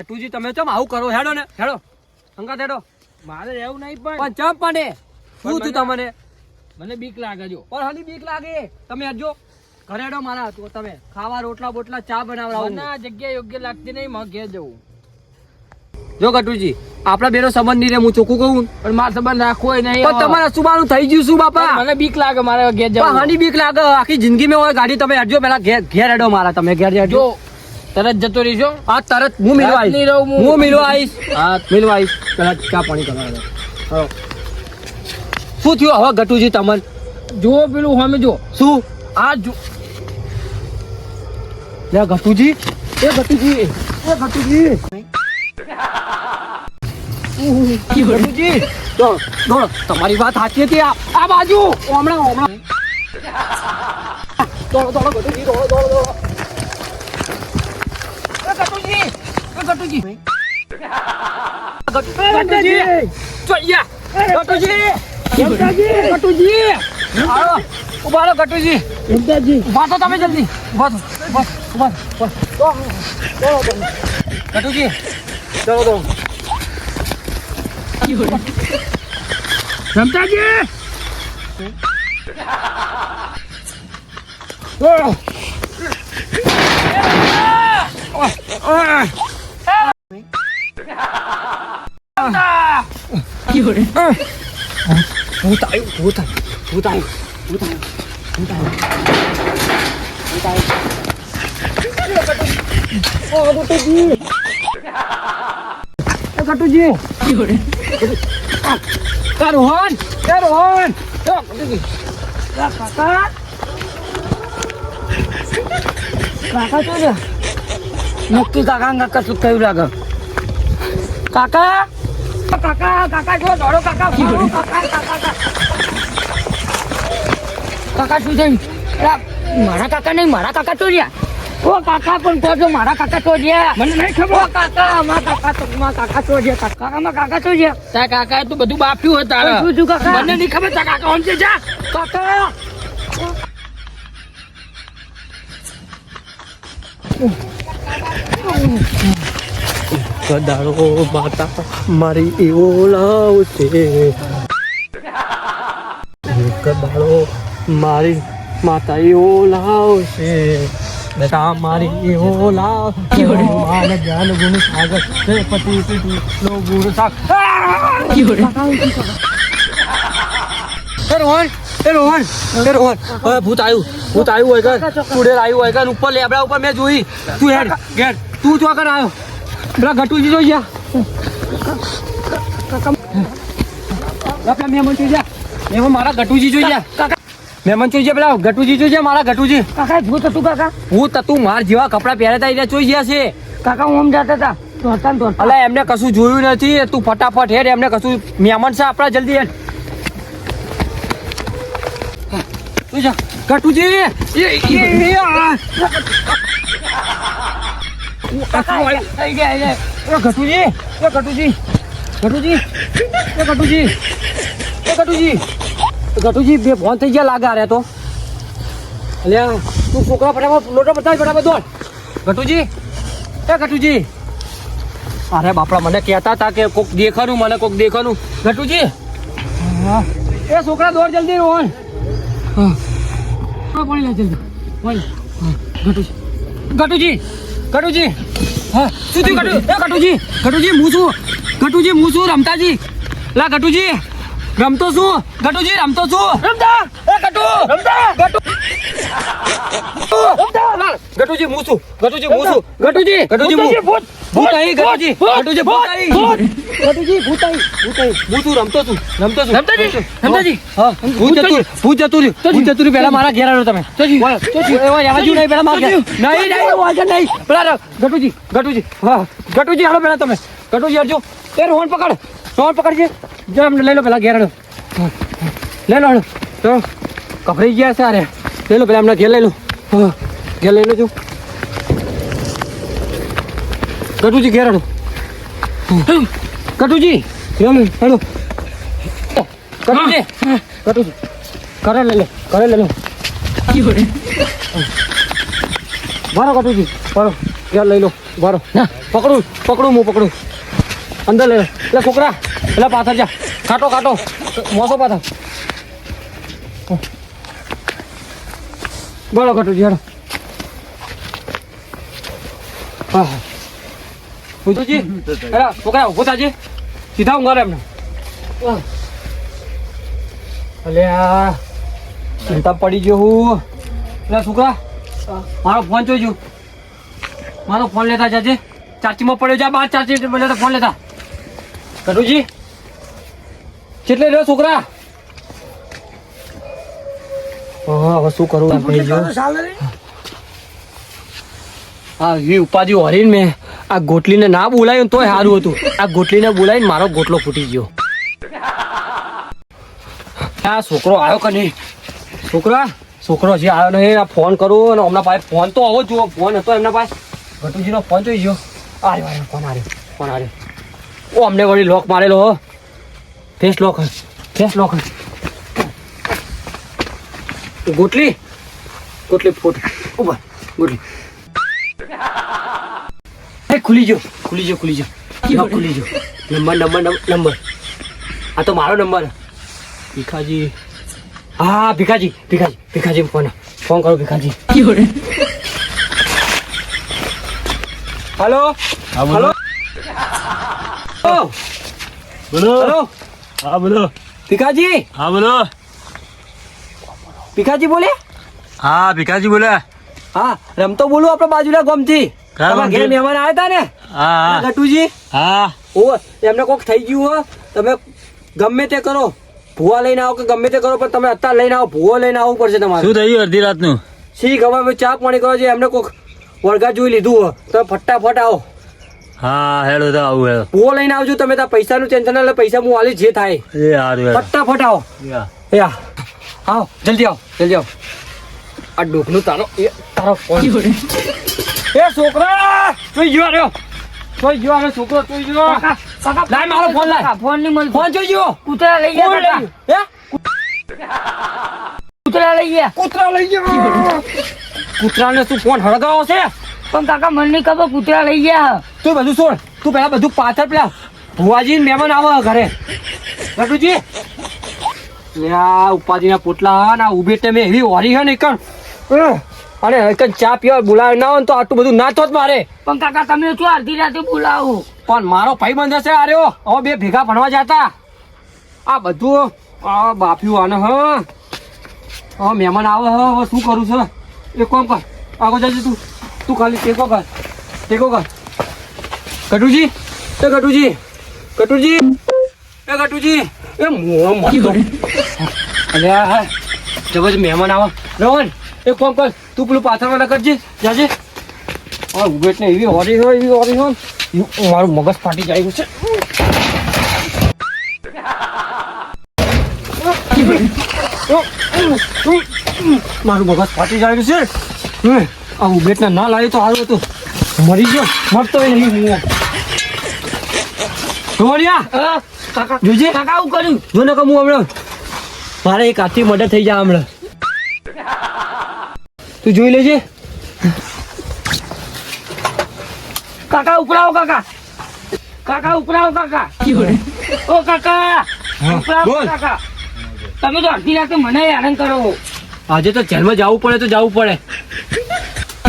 ગટુજી તમે ચમ આવું કરો? હેડો ને હેડો. અંગાત હેડો. મારે રહેવું નહીં પણ પણ ચમ પણ શું થયું તમને? મને બીક લાગે જો. પણ હાલી બીક લાગે. તમે હજો ઘરે હેડો મારા તો તમે ખાવા રોટલા બોટલા ચા બનાવડાવો. ના જગ્યા યોગ્ય લાગતી નહીં માં ઘેર જવું. જો ગટુજી આપણા બેનો સંબંધ નહીં રે હું ચોખ્ખું કહું. પણ મારા સંબંધ રાખવો નહીં પણ તમારા સુબાનું થઈ ગયું શું બાપા? મને બીક લાગે મારે ઘેર જવું. હાની બીક લાગે. આખી જિંદગી મેં હોય ગાડી તમે હેડજો. પેલા ઘેર ઘેર હેડો મારા તમે ઘેર હેડજો જો તરત જતો રહીશો? આ તરત. હું મિલવા આવીશ. હું. હું મિલવા આવીશ. હા મિલવા આવીશ. પેલા ચા પાણી કરવા. શું થયું હવે ગટુજી તમને? જુઓ પેલું હમે જો શું? આ જો લે ગટુજી. એ ગટુજી. એ ગટુજી. તમારી વાત સાચી હતી. આ આ બાજુ. હમણાં હમણાં. દોડો દોડો ગટુજી દોડો દોડો દોડો. એ ગટુજી એ ગટુજી ગટુજી ચોયા ગટુજી ગટુજી આવો ઊભા રહો ગટુજી ઊભા તો તમે જલ્દી ઊભા થો ઊભા ઊભા ઊભા દોડો તમે ગટુજી ચલો દોડો રમતાજી દોડો ભૂત આવ્યું ભૂત આવ્યું ભૂત આવ્યું ભૂત આવ્યું ભૂત આવ્યું ભૂત આવ્યું ઓ ગટુજી ઓ ગટુજી એ રોહન એ રોહન એ ગટુજી એ કાકા કાકા તો છે નક્કી કાકા કાકા શું થયું લાગે કાકા કાકા કાકા જો દોડો કાકા કાકા કાકા કાકા. શું થયું મારા કાકા નહીં મારા કાકા તો રહ્યા ઓ કાકા પણ કહો છો મારા કાકા તો રહ્યા મને નહીં ખબર કાકા મારા કાકા તો કાકા તો રહ્યા કાકા કાકા કાકા તો રહ્યા તારા કાકાએ તો બધું બાપ્યું હતું તારે શું શું કાકા મને નહીં ખબર તારા કાકા ઓમ છે જા કાકા કદાળો માતા, મારી એવો લાવશે કદાળો મારી માતા એવો લાવશે ભૂત આવ્યું ભૂત આવ્યું હોય કર ચુડેલ આવ્યું હોય કે ઉપર લેબડા ઉપર મેં જોઈ. તું હેડ, ઘેર. તું તો આગળ આવ્યો પેલા ગટુજી જોઈ ગયા. પેલા મહેમાન જોઈ ગયા. મહેમાન મારા ગટુજી જોઈ ગયા. કાકા. મહેમાન જોઈ ગયા પેલા ગટુજી જોઈ ગયા મારા ગટુજી. કાકા ભૂત હતું કાકા? હું તું માર જેવા કપડા પહેરતા એને જોઈ ગયા છે. કાકા હું આમ જતા હતા અલા એમને કશું જોયું નથી. તું ફટાફટ હેડ એમને કશું મહેમાન છે આપણા જલ્દી હેડ. જા. ગટુજી! થઈ ગયા. એ ગટુજી એ ગટુજી ગટુજી એ ગટુજી એ ગટુજી. ગટુજી, બે ફોન થઈ ગયા લાગે અરે તો. અલ્યા તું છોકરા ફટાફટ લોટો બતાવી, ફટાફટ દોડ. ગટુજી, એ ગટુજી. અરે બાપડા, મને કહેતા હતા કે કોક દેખાનું મને કોક દેખાનું ઘટુજી. એ છોકરા દોડ જલ્દી રોહન પાણી લે જલ્દી. હા. ગટુજી. ગટુજી હા શું થયું ગટુ એ કટુજી કટુજી હું છું કટુજી હું છું રમતાજી. લા કટુજી રમતો છું કટુજી રમતો છું રમતા! એ કટુ! રમતા! લા ગટુજી હું છું ગટુજી હું છું ગટુજી ગટુજી હું ભૂત ભૂત અહીં ગટુજી ગટુજી ભૂત અહીં ગટુજી ભૂત અહીં ભૂત અહીં હું છું રમતો છું રમતો છું રમતાજી, રમતાજી. હા ભૂત જતું ભૂત જતું રહ્યું ભૂત જતું રહ્યું પહેલા મારા ઘેર આવ્યો તમે। બોલો, એવા એવા જીવ નહીં પહેલા મારા ઘેર નહીં નહીં વાંચે નહીં પેલા ર- ગટુજી ગટુજી હા ગટુજી હાલો પેલા તમે ગટુજી હટજો એ રોહન પકડ રોહન પકડજે જો એમને લઈ લો પેલા ઘેર હાલો હા, હા. લઈ લો હાલો તો કપડાઈ ગયા છે અરે લઈ લો પેલા એમના ઘેર લઈ લો. હા ઘેર લઈ લો જો ગટુજી ઘેર હડો કટુજી ગટુજી હડો. લઈ કટુજી. કરે લઈ લો ઘરે લઈ લો. ભરો કટુજી મારો ઘેર લઈ લો બારો પકડું પકડું હું પકડું. અંદર લઈ લો. એટલે છોકરા એટલે પાછળ જા. કાટો કાટો મોસો પાછળ. બોલો કટુજી હેડો હા હા. બુધુજી એલા છોકરા ઊભો થાજે. સીધા ઘરે એમને. અલ્યા ચિંતા પડી ગયો હું. એટલે છોકરા, મારો ફોન જોઈજો મારો ફોન લેતા જાજે. ચાર્જિંગમાં પડ્યો જા બાર ચાર્જિંગ લેતા ફોન લેતા. કટુજી, કેટલે રહ્યો છોકરા? હવે શું કરવું? ભાઈ જો આ એ ઉપાધિ મેં. આ ગોટલીને ના બોલાયું તોય સારું હતું. આ ગોટલીને બોલાવીને મારો ગોટલો ફૂટી ગયો. આ છોકરો આવ્યો કે નહીં? છોકરા, છોકરો જે આવ્યો નહીં, આ ફોન કરું અને હમણાં પાસે ફોન તો આવો જુઓ. ફોન હતો એમના પાસે. ઘટુજીનો ફોન જોઈ ગયો. આવ્યો આવ્યો ફોન આવ્યો ફોન આવ્યો ઓ, અમને વળી લોક મારેલો હો. ફેસ લોક ફેસ લોક ગોટલી? ગોટલી ફૂટ. ઊભા ગોટલી. એ ખુલી જો ખુલી જો ખુલી જો ખુલી જો નંબર નંબર નંબર નંબર. આ તો મારો નંબર. ભીખાજી. હા ભીખાજી ભીખાજી ભીખાજી ફોન ફોન કરો ભીખાજી. હલો? હલો? બોલો. હલો? હા બોલો. ભીખાજી? હા બોલો. ભીખાજી બોલે? હા ભીખાજી બોલે. હા રમતો બોલું આપણે બાજુના ગામથી. તમારા ઘેર મહેમાન આવ્યા હતા ને? હા હા. ગટુજી? હા. ઓ એમને કોક થઈ ગયું હો. તમે ગમે તે કરો. ભૂવા લઈને આવો કે ગમે તે કરો પણ તમે અત્યારે લઈને આવો. ભૂવો લઈને આવવું પડશે તમારે. શું થયું અડધી રાતનું? શી ખબર? મેં ચા પાણી કરો છે એમને કોક વળગા જોઈ લીધું હો. તમે ફટાફટ આવો. હા હેડો તો આવું હેડો. ભૂવો લઈને આવજો તમે. ત્યાં પૈસાનું ટેન્શન એટલે પૈસા હું આલી જે થાય. એ સારું ફટાફટ આવો. યા. આવો જલ્દી આવો જલ્દી આવો. આ ડોકનું તારો એ તારો ફોન એ છોકરા જોઈ ગયો રહ્યો. જોઈ ગયો રહ્યો છોકરો જોઈ ગયો લાય મારો ફોન લાય. ફોન નહીં મળતો ફોન જોઈ ગયો કૂતરા લઈ ગયા? હે? કૂતરા લઈ ગયા. કૂતરા લઈ ગયો. કૂતરાને તું ફોન હળગાવો છે? પણ કાકા મને નહીં ખબર કૂતરા લઈ ગયા તું બધું છોડ તું પેલા બધું પાછળ પેલા ભુવાજી ને મહેમાન આવે ઘરે. લટુજી લ્યા ઉપાજીના પોટલા ના ઊભી તમે એવી હોરી હે ને કણ અને એકણ ચા પીવા બોલાવે ના હોય તો આટલું બધું ના થોત મારે. પણ કાકા તમે શું અડધી રાતે બોલાવો. પણ મારો ભાઈ બંધ હશે આર્યો હવે બે ભેગા ભણવા જતા. આ બધું આ બાફ્યું આને હ. હવે મહેમાન આવે હ હવે શું કરું છું? એક કામ કર આગળ જજે તું. તું ખાલી ટેકો કર ટેકો કર. કટુજી એ કટુજી કટુજી એ કટુજી એ મોં મત અલ્યા જબરજ મહેમાન આવે. રોહન એક કામ કર તું પેલું પાથરવાના કરજે જાજે. આ ઉભેટ ને એવી હોરી હોય એવી હોરી હોય. મારું મગજ ફાટી જાય છે. મારું મગજ ફાટી જાય છે. આ ઉભેટ ના લાવી તો સારું હતું. મરી ગયો. મરતો નહીં હું ઢોળિયા હા, કાકા જોજે. કાકા આવું કર્યું જો ને હું હમણાં મારે એક હાથથી મર્ડર થઈ જાય હમણાં. તું જોઈ લેજે. કાકા ઉપરાવો કાકા. કાકા ઉપરાવો કાકા. ઓ કાકા. ઉપરાવો કાકા. તમે તો અડધી રાતે મને હેરાન કરો. આજે તો જેલમાં જવું પડે તો જવું પડે.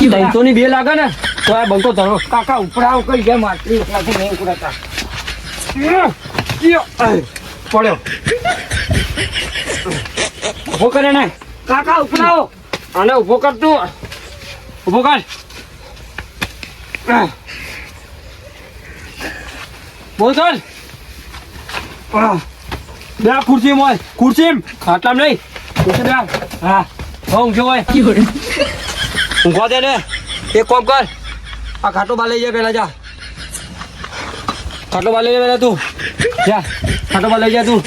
ત્રણસો ની બે લાગે ને તો આ બંકો ધરો. કાકા ઉપરાવો કઈ ગયા મારતી ઉપરાથી નહીં ઉપરાતા પડ્યો. ઊભો કરે ને. કાકા, ઉપડાવો. અને ઊભો કર તું. ઊભો કર. બોલ બે ખુરશી મોય. ખુરશી ખાટલા નહીં. ખુરશી બે. હા. ઊંઘ્યો હોય. ઊંઘવા દે ને. એક કોમ કર. આ ખાટલો બા લઈ જા પેલા જા. ખાટલો બા લઈ જા પેલા તું. જા ખાટલો લઈ જા તું.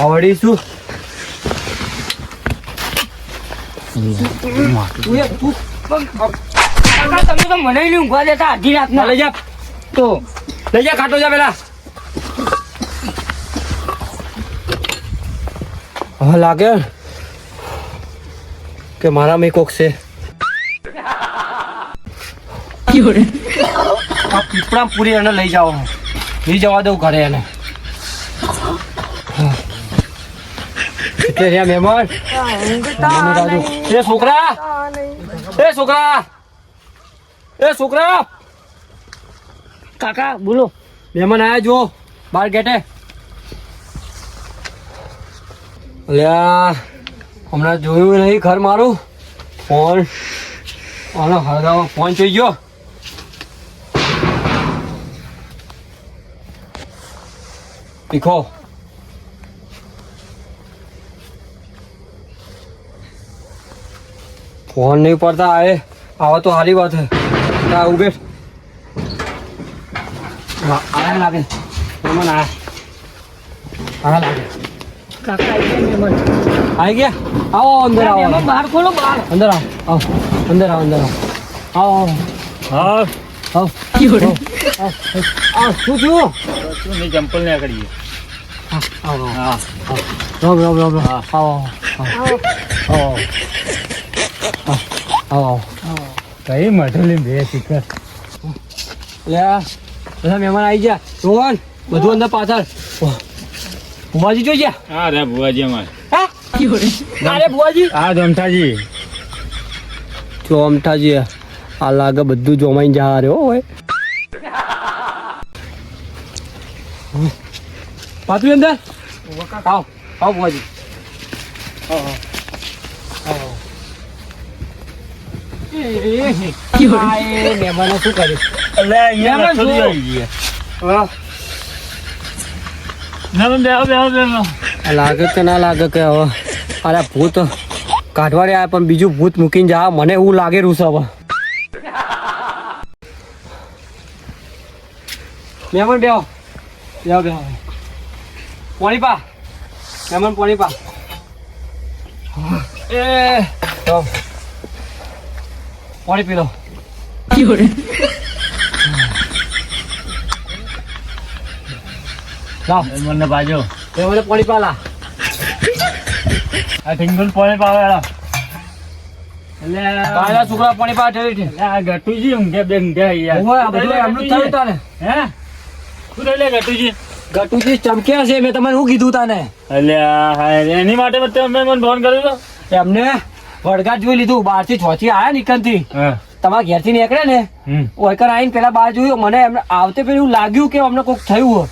આવડી શું તું એ તમે તો મને નહીં ઊંઘવા દેતા અડધી રાતના. લઈ જા. તો લઈ જા ખાટલો જા પેલા. હા લાગે કે મારા મેં કોક છે. આ પીપળા પૂરી એને લઈ જાઓ. લઈ જવા દઉં ઘરે એને. મહેમાન. એ છોકરા! એ છોકરા! એ છોકરા! કાકા બોલો. મહેમાન આયા જો બાર ગેટે. અલ્યા હમણાં જોયું નહીં ઘર મારું? ફોન. આનો હળગાવો ફોન જોઈ ગયો. તીખો ફોન નહીં પડતા આએ આવા તો સારી વાત હે ના ઉભે હા આયા લાગે મહેમાન આયા આયા લાગે કાકા આવી ગયા મહેમાન આવી ગયા આવો અંદર આવો મહેમાન બહાર ખોલો બહાર અંદર આવો આવો અંદર આવો અંદર આવો આવો હા આવો આવો આવો શું થયું શું નહીં ચંપલ ને કરીએ આવો આવો. આવો આવો. આવો આવો આવો કઈ મઢુલી બે શિખર લે બધા મહેમાન આવી ગયા રોહન બધું અંદર પાછળ ભુવાજી જોઈ ગયા હા રે ભુવાજી અમારે અરે ભુવાજી હા જમઠાજી ચોમઠાજી આ લાગે બધું જોમાઈને જા રહ્યો હોય પાતું અંદર? આવ આવ ભુવાજી. મહેમાને શું કર્યું લાગે કે ના લાગે કે હવે? અરે ભૂત કાઢવાડે આવે પણ બીજું ભૂત મૂકીને જા. મને એવું લાગે છે હવે. બેહો. બેહો બેહો. પાણી પા મહેમાન પાણી પા એ તો. પાણી પી લો. લાવ મને બાજો મહેમાને પાણી પા લા. આ ઠીંગલ પોણે પાવેલા તારા છોકરા પાણી પા ઠેરી છે આ ગટુજી ઊંઘે બે ઊંઘે યાર ઓય, આ બધું એમનું થયું તાને. હે? શું લે ગટુજી? ગટુજી ચમક્યા છે? મેં તમને શું કીધું તાને? અલ્યા એની માટે તમે મને ફોન કર્યો એમને વડગાટ જોઈ લીધું. બારથી છ થી આયા નીકળતી હા. તમારા ઘેરથી નીકળે ને? ઓયકર આવીને પેલા બાર જોયું. મને એમને આવતે પેલું લાગ્યું કે અમને કોઈક થયું હોય.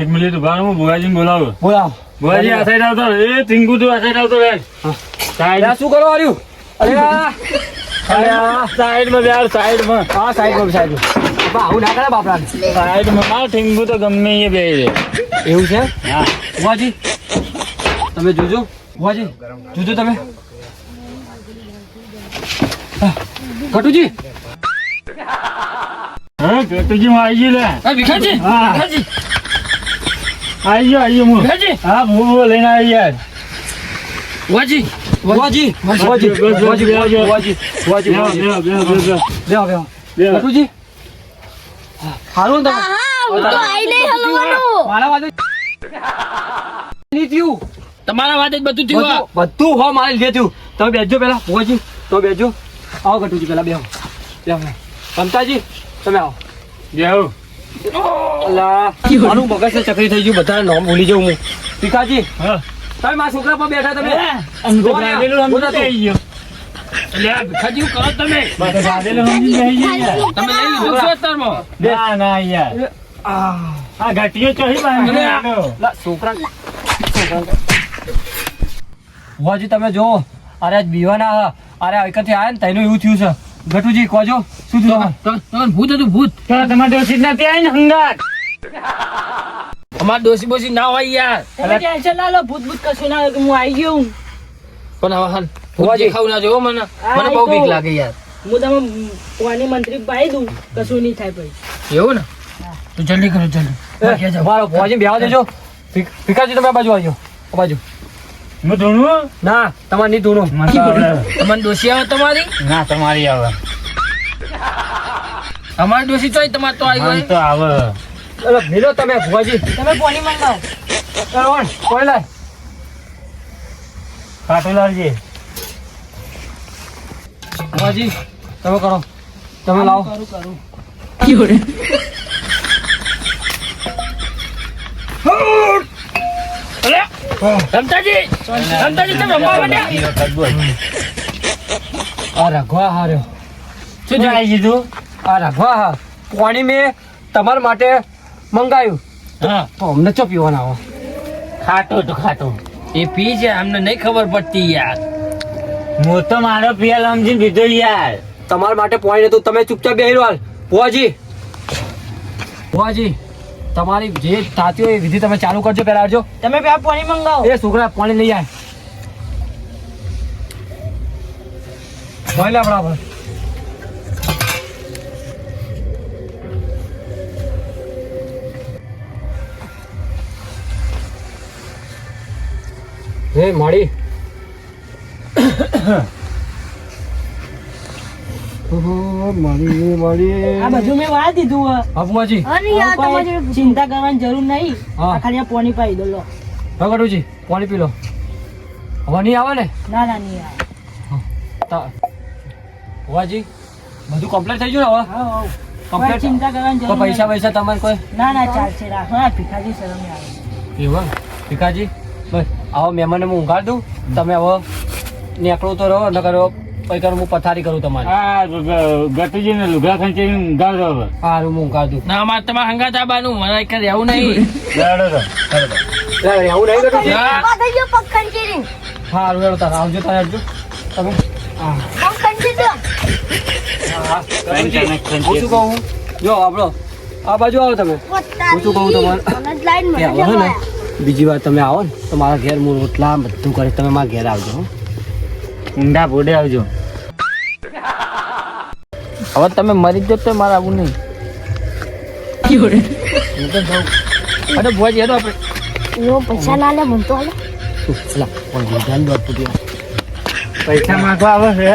એક મિનિટ ઊભા હું ભુવાજીને બોલાવું. બોલાવો. ભુવાજી આ સાઈડ આવતો એ ટીંગુ તું આ સાઈડ આવતો રહે. સાઈડ શું કરો આર્યું? અરે આ. અરે આ સાઈડમાં બેહાડ, સાઈડમાં આ સાઈડમાં સાઈડમાં. આવું ના કરે બાપરા સાઈડમાં માર ટીંગુ તો ગમે એ બે એવું છે? હા. બુવાજી તમે જોજો. બુવાજી જોજો તમે. હા, હા ગટુજી હું આવી ગયો લે. આ ભીખાજી હા. ભીખાજી. આવી ગયો આવી ગયો હું. હા હું હું લઈને આવી યાર વાજી વાજી વાજી બેહો, બેહો. બેહો બેહો બેહો. ગટુજી હારું ને તમે મારા વાદે નહીં થયું. તમારા વાતે બધું થયું બધું હો. મારે લીધે થયું. તમે બેસજો પેલા ભુવાજી તો બેસજો. આવો ગટુજી પેલા બેહો. બેહો મમતાજી તમે આવો. બેહો. અલા મારું મગજ ચકરી થઈ ગયું બધા નામ ભૂલી જવું હું. હા. તમે મારા છોકરા પર બેઠા તમે. કરો તમે. જો અરે આજ બીવાના અરે એકથી આયા ને તેનું એવું થયું છે. ગટુજી કોજો શું થયું ભૂત હતું ભૂત. તમારે ડોશી ના ત્યાં ને હંગાત. અમાર ડોસી બોસી ના હોય યાર. તમે ટેન્શન ના લો ભૂત ભૂત કશું ના હોય કે હું આવી ગયો પણ હવે ભુવાજી. દેખાવ ના જોવો મને. મને બહુ બીક લાગે યાર. હું તમે વાની મંત્રી પાઈ દઉં કશું નહીં થાય પછી. એવું ને? તું જલ્દી કરો જલ્દી. મારો ભુવાજી બેહવા દેજો. ભીખાજી તમે આ બાજુ આવજો. આ બાજુ. હું ધૂણું? ના તમારે નહીં ધૂણો. તમને ડોસી આવે તમારી? ના તમારી આવે. અમારી ડોસી ચોય તમારે તો આવી તો આવે. ચલો ભીલો તમે ભુવાજી. તમે પોની મંગાવો કરવણ કોઈ લાય? ભુવાજી તમે કરો. તમે લાવો. કરું કરું. રમતાજી! રમતાજી તમે રમવા માંડ્યા? આ રઘવા હાર્યો. શું? આવી કીધું આ રઘવા હા. પાણી મેં તમારા માટે મંગાવ્યું. હા. તો અમને ચો પીવાના આવો? ખાટો તો ખાટો. એ પી છે અમને નહીં ખબર પડતી યાર. હું તો મારો પિયલ સમજીને પીધો યાર. તમારા માટે પોઈન્ટ હતું તમે ચૂપચાપ બેહી રહ્યો પોજી ભુવાજી તમારી જે થતી હોય એ વિધિ તમે ચાલુ કરજો પહેલા આવજો. તમે પેલા પાણી મંગાવો. એ છોકરા પાણી લઈ આય. ભાઈ બરાબર. હે માડી ચિંતા કરવાની જરૂર નહીં. ખાલી પાણી પાઈ દો લો. પાણી પી લો. હવે નહીં આવે ને? ના ના નહીં આવે. તા- બધું કમ્પ્લીટ થઈ ગયું ને હવે? કમ્પ્લીટ ચિંતા કરવાની જરૂર પૈસા પૈસા તમારે કોઈ? ના ના ચાલશે. રાખો. હા ભીખાજી શરમ આવે. એવું ભીખાજી બસ. આવો મહેમાનને હું ઊંઘાડ દઉં. તમે હવે નીકળો તો રહો ન કરો પૈકર હું પથારી કરું તમારે. આ ગતુજી ને લુગા ખંચી ગાળ દો હારું હું ઊંઘાડ. દઉં ના અમારે તમારે હંગાત આવવાનું મને એક રહેવું નહીં. લે, નહીં હા. હા હારું હેડો તારે આવજો તારે આવજો. તમે? હા. હા હું શું કહું? જો આપણો આ બાજુ આવો તમે. હું શું કહું તમારે? બીજી વાર તમે આવો ને તો મારા ઘેર હું રોટલા બધું કરે તમે મારા ઘેર આવજો હો. ઊંડા ભોડે આવજો. હવે તમે મરી જ તો મારા આવું નહીં. હું તો જાઉં. અરે ભુવાજી હેડો આપણે. પૈસા ના લે મને તો હાલે. ચલા, કોઈ ધ્યાન દો પૂરી પૈસા માંગવા આવે છે.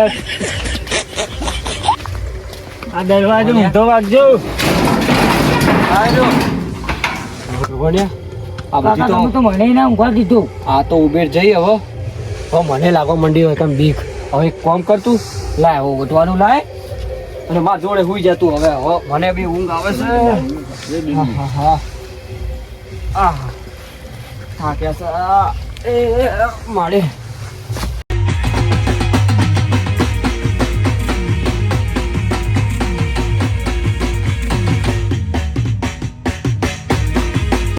આ દરવાજો ઊંધો વાગજો. ભણ્યા આ બધી તો તો મને ના ઊંઘવા દીધું. આ તો ઉબેર જઈ હવે. હવે મને લાગવા મંડી હોય કેમ બીક. હવે એક કામ કરતું લાય હવે ઉઠવાનું લાય અને મા જોડે હુઈ જતું હવે. હવે મને બી ઊંઘ આવે છે. હા, હા, હા. આ. એ, એ, મારે.